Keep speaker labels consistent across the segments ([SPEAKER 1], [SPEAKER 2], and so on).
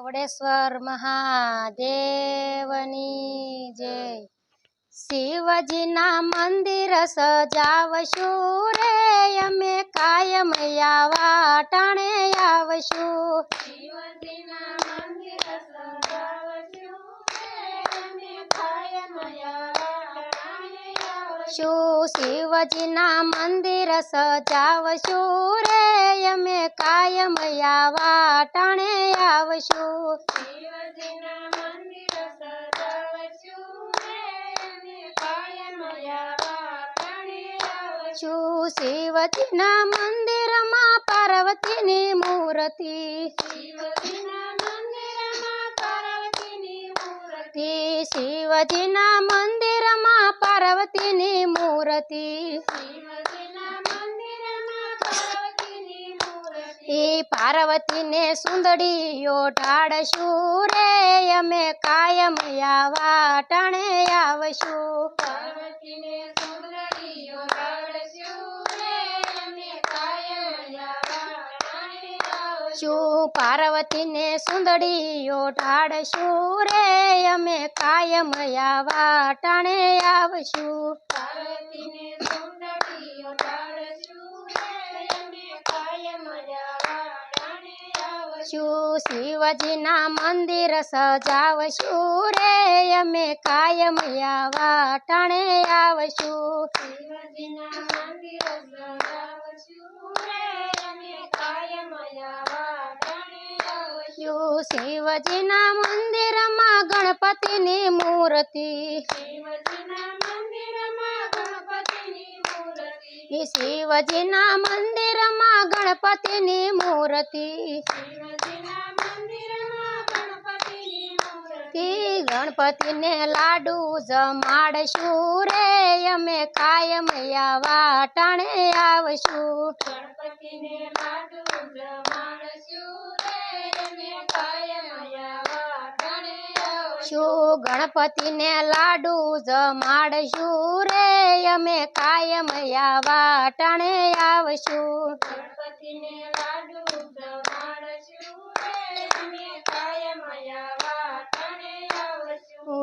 [SPEAKER 1] कवड़ेश्वर महादेवनी जय शिवजी ना मंदिर सजावशु रे अमे कायम आवाटाणे आवशु शिवजी ना शिवजी ना मंदिर सजावशु रे કાયમે કાયમ આવા ટાણે આવશું છું શિવજીના મંદિરમાં પાર્વતીની મૂર્તિ શિવજીના મંદિરમાં પાર્વતીની મૂર્તિ પાર્વતીને સુંદડીઓ ઢાળશું રે અમે કાયમ આવા ટાણે આવશું પાર્વતીને સુંદડીઓ પાર્વતીને સુંદડીઓ ઢાળશું રે અમે કાયમ આવા ટાણે આવશું પાર્વતીને સુંદડીઓ ઢાળ छु शिवजी ना मंदिर सजाव छु रे अमे कायम आवा टाणे आव शिवजी ना मंदिर मा गणपति मूर्ति शिवजी ना मंदिर मा गणपति नी मूर्ति ગણપતિને લાડુ જમાડશું રે અમે કાયમ વાટાણે આવશું ગણપતિને લાડુ જમાડશું ગણપતિને લાડુ જમાડશું રે અમે કાયમ વાટાણે આવશું ગણપતિને લાડુ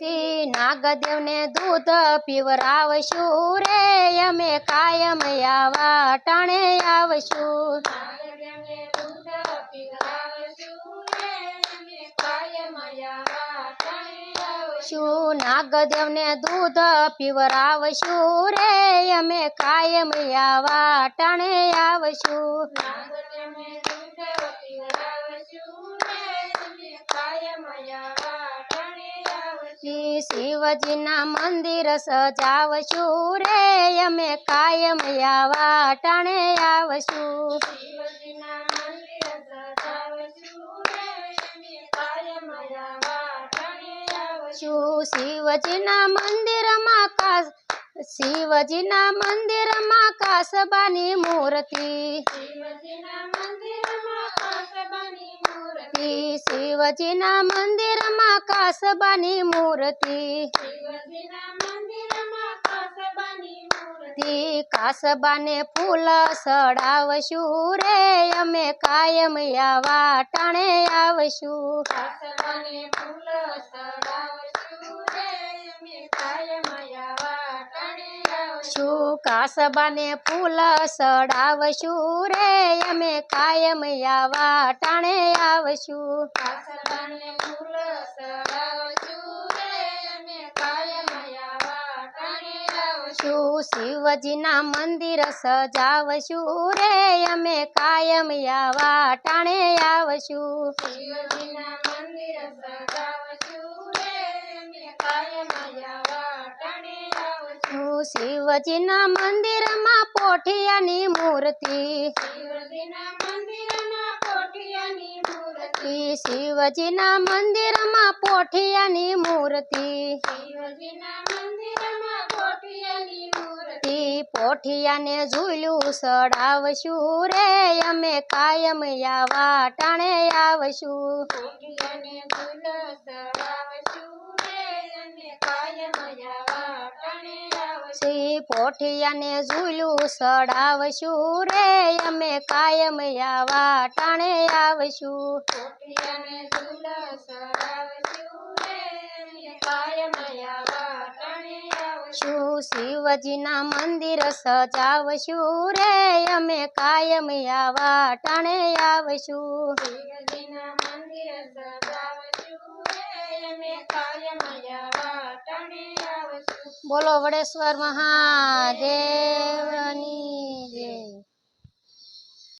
[SPEAKER 1] તી નાગદેવને દૂધ પીવરાવશુ રે અમે કાયમ આવા ટાણે આવશુ નાગદેવને દૂધ પીવરાવશુ રે અમે કાયમ આવા ટાણે આવશુ સુ નાગદેવને દૂધ પીવરાવશુ રે અમે કાયમ આવા ટાણે આવશુ શ્રી શિવજીના મંદિર સજાવશું રે અમે કાયમ યાવા ટાણે આવશું શું શિવજીના મંદિરમાં કાસ શિવજીના મંદિરમાં કાસબાની મૂર્તિ શિવજીના મંદિરમાં કાસબાની मूर्ती शिवजी ना मंदिर मा कास बानी मूर्ती कासबाने फुल सडाव शुरे अमे कायम यावा वाटाणे आवशू कासबाने फुल सडाव ચોક આસબને ફૂલ સડાવશું રે અમે કાયમ આવા તાણે આવશું પાસ આસબને ફૂલ સડાવશું રે અમે કાયમ આવા તાણે આવશું શિવજીના મંદિર સજાવશું રે અમે કાયમ આવા તાણે આવશું શિવજીના મંદિર સજાવશું રે અમે કાયમ આવા શિવજીના મંદિરમાં પોઠિયાની મૂર્તિ શિવજીના મંદિરમાં પોઠિયાની મૂર્તિ પોઠિયાને ઝૂલું સડાવશું રે અમે કાયમ યા વાટાણે આવશું
[SPEAKER 2] પોઠિયાને સડાવશું
[SPEAKER 1] સે પોઠિયાને ઝુલ્યું સડાવશું રે અમે કાયમ આવા ટાણે આવશું
[SPEAKER 2] પોઠિયાને સુડ સડાવશું
[SPEAKER 1] રે અમે કાયમ આવા ટાણે આવશું
[SPEAKER 2] શિવજીના મંદિર સજાવશું રે અમે કાયમ આવા ટાણે આવશું
[SPEAKER 1] બોલો વડેશ્વર મહાદેવની જય